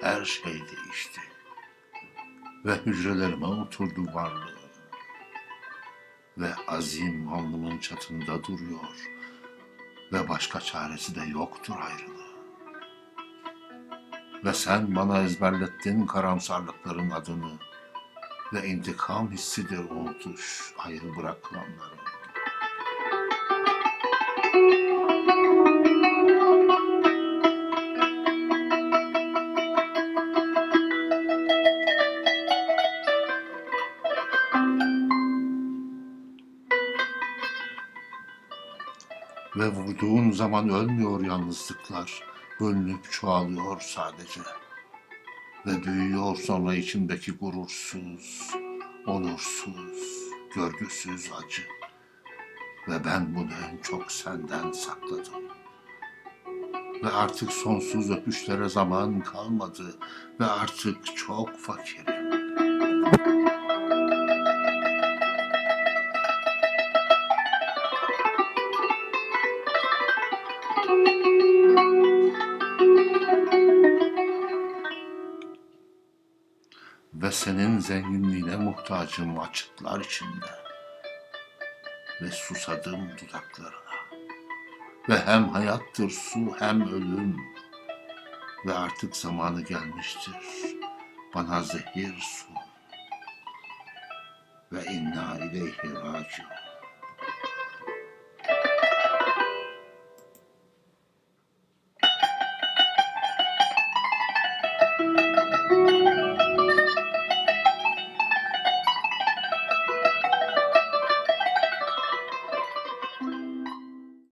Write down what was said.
her şey değişti. Ve hücrelerime oturdu varlığı. Ve azim alnımın çatında duruyor. Ve başka çaresi de yoktur ayrılığı. Ve sen bana ezberlettin karamsarlıkların adını. Ve intikam hissidir unutuş ayrı bırakılanları. Ve vurduğun zaman ölmüyor yalnızlıklar. Bölünüp çoğalıyor sadece. Ve büyüyor sonra içimdeki gurursuz, onursuz, görgüsüz acı. Ve ben bunu en çok senden sakladım. Ve artık sonsuz öpüşlere zaman kalmadı. Ve artık çok fakirim. Ve senin zenginliğine muhtacım açıklar içinde. Ve susadım dudaklarına. Ve hem hayattır su hem ölüm. Ve artık zamanı gelmiştir. Bana zehir su. Ve inna ileyhi raciun.